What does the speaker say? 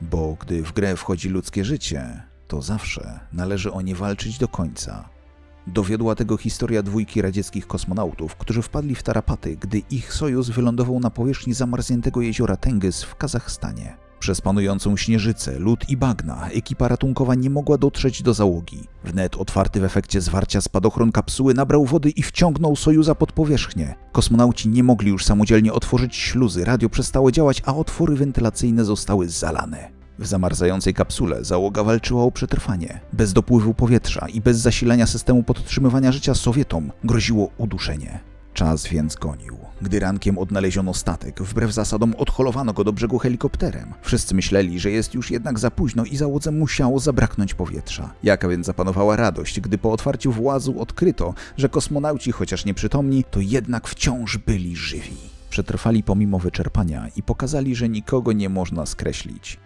Bo gdy w grę wchodzi ludzkie życie, to zawsze należy o nie walczyć do końca. Dowiodła tego historia dwójki radzieckich kosmonautów, którzy wpadli w tarapaty, gdy ich sojus wylądował na powierzchni zamarzniętego jeziora Tengys w Kazachstanie. Przez panującą śnieżycę, lód i bagna ekipa ratunkowa nie mogła dotrzeć do załogi. Wnet otwarty w efekcie zwarcia spadochron kapsuły nabrał wody i wciągnął sojuza pod powierzchnię. Kosmonauci nie mogli już samodzielnie otworzyć śluzy, radio przestało działać, a otwory wentylacyjne zostały zalane. W zamarzającej kapsule załoga walczyła o przetrwanie. Bez dopływu powietrza i bez zasilania systemu podtrzymywania życia Sowietom groziło uduszenie. Czas więc gonił. Gdy rankiem odnaleziono statek, wbrew zasadom odholowano go do brzegu helikopterem. Wszyscy myśleli, że jest już jednak za późno i załodze musiało zabraknąć powietrza. Jaka więc zapanowała radość, gdy po otwarciu włazu odkryto, że kosmonauci, chociaż nieprzytomni, to jednak wciąż byli żywi. Przetrwali pomimo wyczerpania i pokazali, że nikogo nie można skreślić.